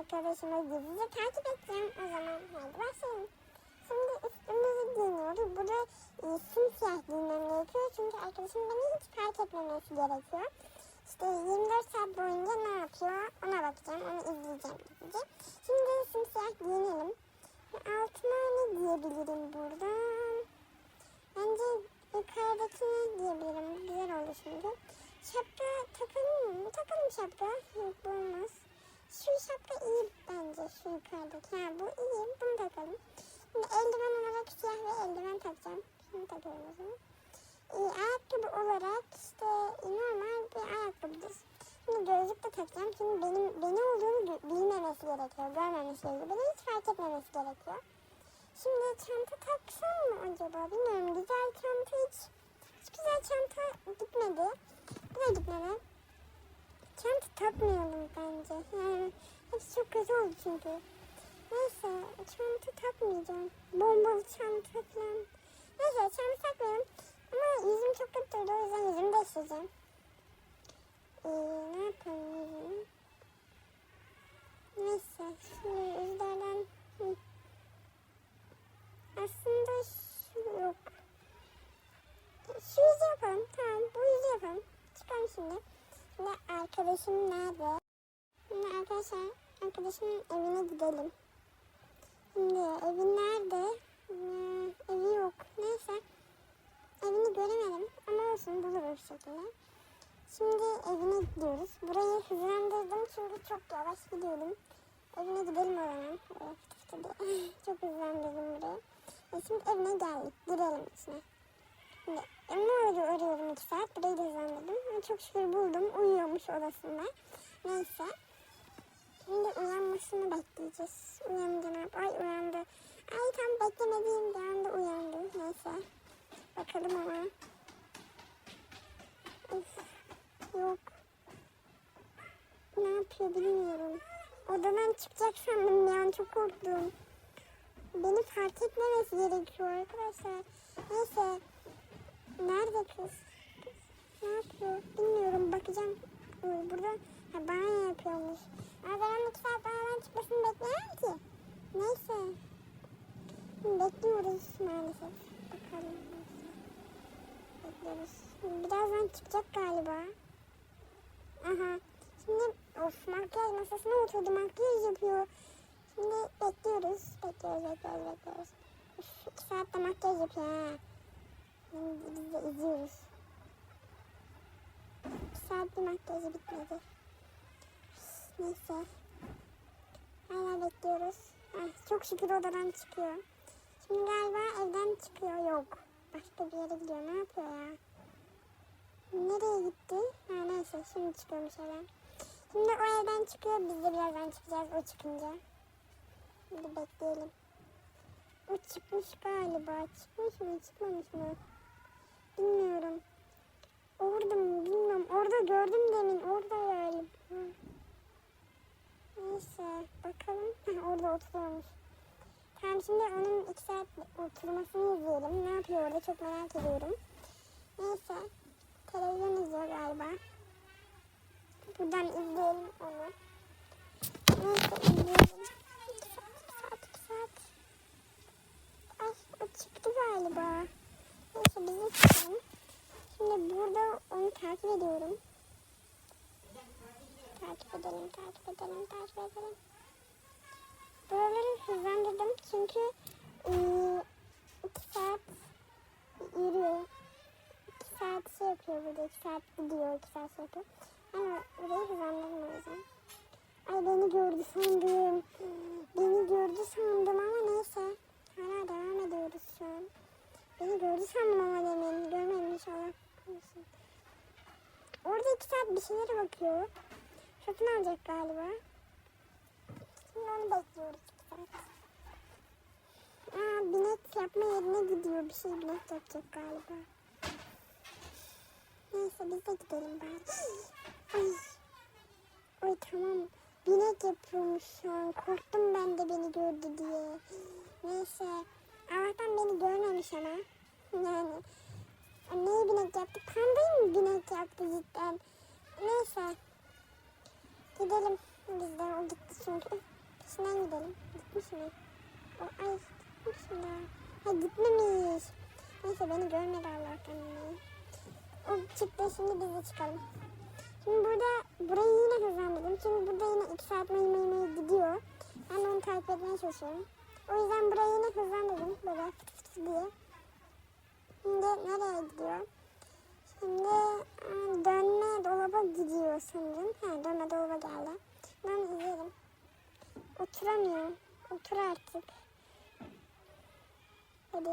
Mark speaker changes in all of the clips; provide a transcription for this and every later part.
Speaker 1: arkadaşımı gizlice takip edeceğim. O zaman hadi başlayalım. Şimdi üstümüzü giyiniyoruz. Burada e, simsiyah giymem gerekiyor. Çünkü arkadaşım beni hiç fark etmemesi gerekiyor. İşte 24 saat boyunca ne yapıyor ona bakacağım. Onu izleyeceğim gizlice. Şimdi simsiyah giyinelim. Altıma ne giyebilirim buradan? Bence yukarıdakini giyebilirim. Güzel oldu şimdi. Şapka takalım mı? Takalım şapka. Yok bu olmaz. Şu şapka iyi bence. Şu yukarıdaki. Ha bu iyi. Bunu takalım. Şimdi eldiven olarak siyah ve eldiven takacağım. Şunu takıyorum o zaman. Ee, ayakkabı olarak işte normal bir ayakkabıdır. Şimdi gözlük de takacağım. Şimdi benim beni olduğunu bilmemesi gerekiyor. Görmemesi gerekiyor. Beni hiç fark etmemesi gerekiyor. Şimdi çanta taksam mı acaba? Bilmiyorum. Güzel çanta hiç, hiç güzel çanta gitmedi. Bu da gitmedi. Çanta takmayalım bence. Yani hepsi çok kötü oldu çünkü. Neyse çanta takmayacağım. Bombalı çanta falan. Neyse çanta takmıyorum. Ama yüzüm çok kötü oldu. O yüzden yüzümü değiştireceğim. Ee, ne yapalım yüzümü? Neyse şimdi yüzlerden... Aslında şu yok. Şu yüzü yapalım. Tamam bu yüzü yapalım. Çıkalım şimdi. Şimdi arkadaşım nerede? Şimdi arkadaşlar arkadaşımın evine gidelim. Şimdi evi nerede? Hmm, evi yok. Neyse. Evini göremedim ama olsun buluruz şekilde. Şimdi evine gidiyoruz. Burayı hızlandırdım çünkü çok yavaş gidiyordum. Evine gidelim o zaman. Diye. çok hızlandırdım burayı. E şimdi evine geldik. Girelim içine. Şimdi evimi arıyor, arıyorum iki saat. Burayı da hızlandırdım. Çok şükür buldum. Uyuyormuş odasında. Neyse. Şimdi uyanmasını bekleyeceğiz. Yap? Ay uyandı. Ay tam beklemediğim bir anda uyandı. Neyse. Bakalım ama. Of. Yok. Ne yapıyor bilmiyorum. Odadan çıkacak sandım bir an çok korktum. Beni fark etmemesi gerekiyor arkadaşlar. Neyse. Kız ne yapıyor? Bilmiyorum bakacağım. Burada ha, banyo yapıyormuş. Ama ben iki saat banadan çıkmasını bekleyemem ki. Neyse. Bekliyoruz maalesef. Bakalım. Bekliyoruz. Birazdan çıkacak galiba. Aha. Şimdi of makyaj masasına oturdu makyaj yapıyor. Şimdi bekliyoruz. Bekliyoruz, bekliyoruz, bekliyoruz. Üf, iki saatte makyaj yapıyor ha. Biz de izliyoruz. Saat bir makyajı bitmedi. Neyse. Hala bekliyoruz. Ay, çok şükür odadan çıkıyor. Şimdi galiba evden çıkıyor. Yok. Başka bir yere gidiyor. Ne yapıyor ya? Nereye gitti? Ha neyse şimdi çıkıyormuş evden. Şimdi o evden çıkıyor. Biz de birazdan çıkacağız o çıkınca. Şimdi bekleyelim. O çıkmış galiba. Çıkmış mı çıkmamış mı? Bilmiyorum. Orada mı bilmiyorum. Orada gördüm demin. Orada galiba. Neyse bakalım. Orada oturuyormuş. Tamam şimdi onun iki saat oturmasını izleyelim. Ne yapıyor orada çok merak ediyorum. Neyse. Televizyon izliyor galiba. Buradan izleyelim onu. Neyse izleyelim. İki saat, iki saat, iki saat. Ay o çıktı galiba. Neyse biz de çıkalım. Şimdi burada onu takip ediyorum. Takip edelim, takip edelim, takip edelim. Buraları hızlandırdım çünkü ıı, iki saat yürüyor. İki saat şey yapıyor burada, iki saat gidiyor, iki saat yapıyor. Ben burayı hızlandırdım o yüzden. Ay beni gördü sandım. Beni gördü sandım ama neyse. Hala devam ediyoruz şu an. Beni gördü sandım ama demin. Görmedim inşallah. Orada iki saat bir şeylere bakıyor. Satın alacak galiba. Şimdi onu bekliyoruz iki saat. Aa, bilet yapma yerine gidiyor. Bir şey bilet yapacak galiba. Neyse biz de gidelim bari. Ay. Ay tamam. Bilet yapıyormuş şu an. Korktum ben de beni gördü diye. Neyse. Allah'tan beni görmemiş ama. Yani. Neyi binek yaptı? Pandayı mı binek yaptı cidden? Neyse. Gidelim. Biz de o gitti çünkü. Peşinden gidelim. Gitmiş mi? O, ay gitmiş mi? Ha gitmemiş. Neyse beni görmedi Allah'tan. O çıktı şimdi biz çıkalım. Şimdi burada burayı yine hızlandırdım. Çünkü burada yine 2 saat mayı mayı mayı gidiyor. Ben onu takip etmeye çalışıyorum. O yüzden burayı yine hızlandırdım. Böyle fıt fıt diye. Şimdi nereye gidiyor? Şimdi dönme dolaba gidiyor sanırım. Ha dönme dolaba geldi. Ben izleyelim. Oturamıyor. Otur artık. Hadi.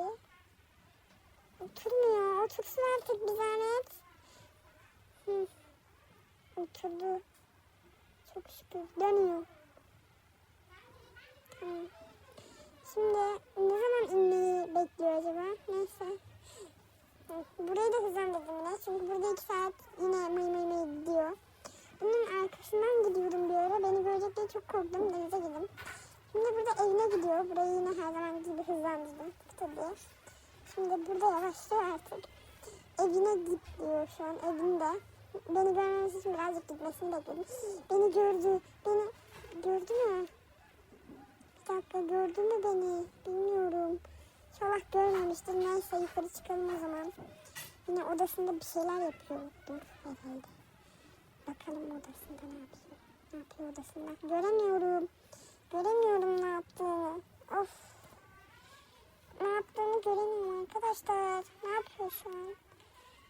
Speaker 1: Oturmuyor. Otursun artık bir zahmet. Hı. Oturdu. Çok şükür. Dönüyor. Tamam. Şimdi ne zaman inmeyi bekliyor acaba? Neyse. Burayı da hızlandırdım yine. Çünkü burada iki saat yine may may may gidiyor. Bunun arkasından gidiyorum bir ara. Beni görecek diye çok korktum. Denize girdim. Şimdi burada evine gidiyor. Burayı yine her zaman gibi hızlandırdım. Tabii. Şimdi burada yavaşlıyor artık. Evine git diyor şu an evinde. Beni görmemesi için birazcık gitmesini bekledim. Beni gördü. Beni gördü mü? Bir dakika gördü mü beni? Bilmiyorum. İnşallah görmemiştir. Neyse yukarı çıkalım o zaman. Yine odasında bir şeyler yapıyordur herhalde. Bakalım odasında ne yapıyor. Ne yapıyor odasında? Göremiyorum. Göremiyorum ne yaptığını. Of. Ne yaptığını göremiyorum arkadaşlar. Ne yapıyor şu an?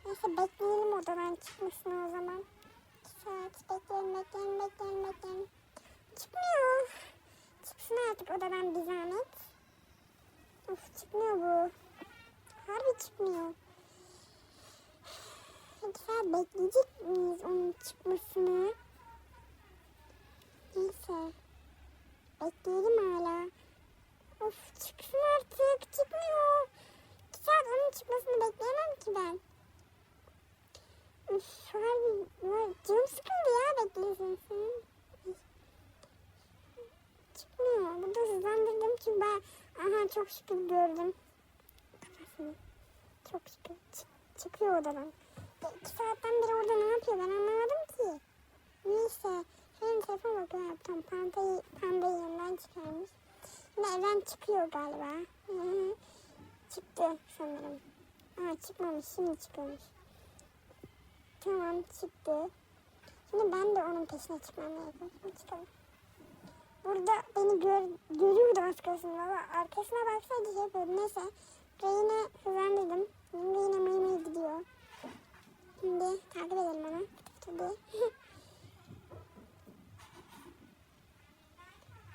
Speaker 1: Neyse bekleyelim odadan çıkmasını o zaman. İki saat bekleyelim bekleyelim bekleyelim bekleyelim. Çıkmıyor. Çıksın artık odadan bir zahmet. Of çıkmıyor bu. Harbi çıkmıyor. İki saat bekleyecek miyiz onun çıkmasını? Neyse. Bekleyelim hala. Of çıksın artık. Çıkmıyor. İki saat onun çıkmasını bekleyemem ki ben. Üf, harbi ya, canım sıkıldı ya bekliyorsun sen. Çıkmıyor. Burada hızlandırdım çünkü ben aha çok şükür gördüm. Çok şükür Çık- çıkıyor odadan. E, iki saatten beri orada ne yapıyor ben anlamadım ki. Neyse. Şöyle telefon bakıyor. Tam pembeyi, pembeyi yanından çıkarmış. Evden çıkıyor galiba. Çıktı sanırım. Aa çıkmamış şimdi çıkıyormuş. Tamam çıktı. Şimdi ben de onun peşine çıkmam lazım. Şimdi çıkalım. Burada beni gör, görüyordu az kalsın valla. Arkasına baksaydı şey yapıyordu. Neyse. Burayı yine hızlandırdım. Şimdi yine mayı mayı gidiyor. Şimdi takip edelim onu. Tabii.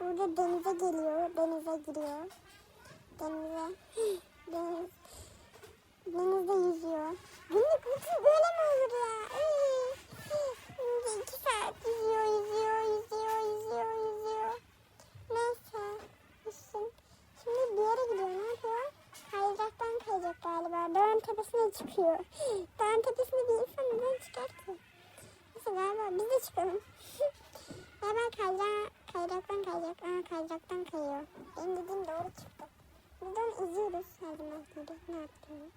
Speaker 1: Burada denize geliyor. Giriyor. Denize. Deniz. Denizde yüzüyor. Günlük bütün böyle mi olur ya? Şimdi iki saat yüzüyor, yüzüyor, yüzüyor, yüzüyor, yüzüyor. Neyse. Yüzsün. Şimdi bir yere gidiyor. Ne yapıyor? Kayacaktan kayacak galiba. Dağın tepesine çıkıyor. Dağın tepesine bir insan neden çıkar ki? Neyse galiba biz de çıkalım. galiba kayacak, kayacaktan kayacak. Aa kayacaktan kayıyor. Benim dediğim doğru çıktı. Buradan izliyoruz her zaman gibi ne yaptığını.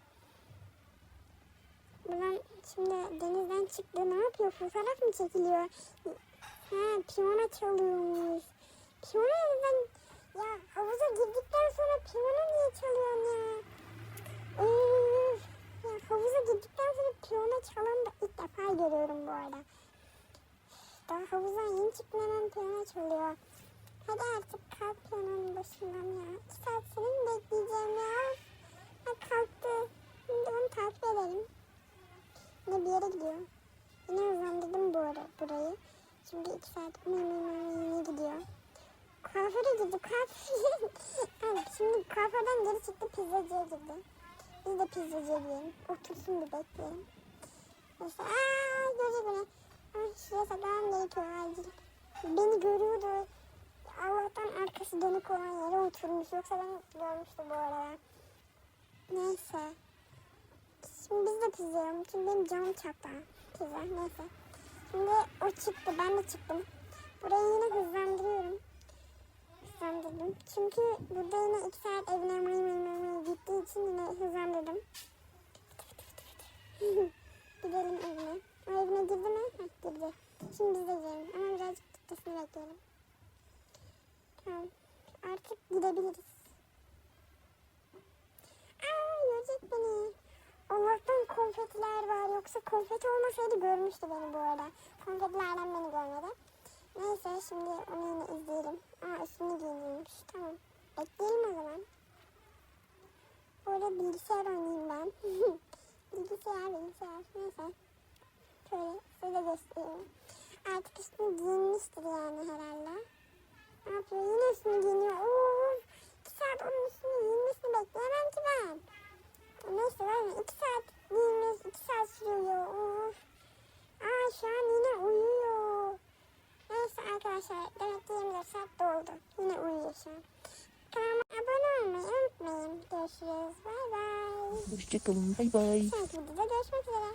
Speaker 1: Buradan şimdi denizden çıktı. Ne yapıyor? Fotoğraf mı çekiliyor? Ha piyano çalıyormuş. Piyano neden? Ya havuza girdikten sonra piyano niye çalıyorsun ya? Üf. Daha havuzdan yeni hemen piyano çalıyor. Hadi artık kalk piyanonun başından ya. İki saat seni mi bekleyeceğim ya? Ha kalktı. Şimdi onu takip edelim. Yine bir yere gidiyor. Yine hızlandırdım bu ara burayı. Şimdi iki saat yine gidiyor. Kuaföre girdi. Kuaföre. evet, şimdi kuaförden geri çıktı pizzacıya girdi. Biz de pizzacıya. Otursun bir bekleyelim. Neyse aaa görecek. Şuraya saklamam gerekiyor acil. Beni görüyordu. Allah'tan arkası dönük olan yere oturmuş. Yoksa ben görmüştü bu arada. Neyse. Şimdi biz de pizza. Çünkü benim canım çarptı. Pizza neyse. Şimdi o çıktı. Ben de çıktım. Burayı yine hızlandırıyorum. Hızlandırdım. Çünkü burada yine iki saat evine may may may may gittiği için yine hızlandırdım. Gidelim evine. Şimdi biz de gidelim. Ama birazcık çıkmasını bekleyelim. Tamam. Artık gidebiliriz. Aa görecek beni. Allah'tan konfetiler var. Yoksa konfeti olmasaydı görmüştü beni bu arada. Konfetilerden beni görmedi. Neyse şimdi onu yine izleyelim. Aa üstünü giyinmiş. Tamam. Bekleyelim o zaman. Böyle bilgisayar oynayayım ben. bilgisayar bilgisayar. Neyse. Şöyle size göstereyim. Artık üstünü giyinmiştir yani herhalde. Ne yapıyor? Yine üstünü giyiniyor. Of! İki saat onun üstünü giyinmesini bekleyemem ki ben. Neyse var mı? İki saat giyinmesi, iki saat sürüyor. Of! Aa şu an yine uyuyor. Neyse arkadaşlar demek ki 24 saat doldu. Yine uyuyor şu an. Kanalıma abone olmayı unutmayın. Görüşürüz. Bay bay.
Speaker 2: Hoşçakalın. Bay bay.
Speaker 1: Sonraki videoda görüşmek üzere.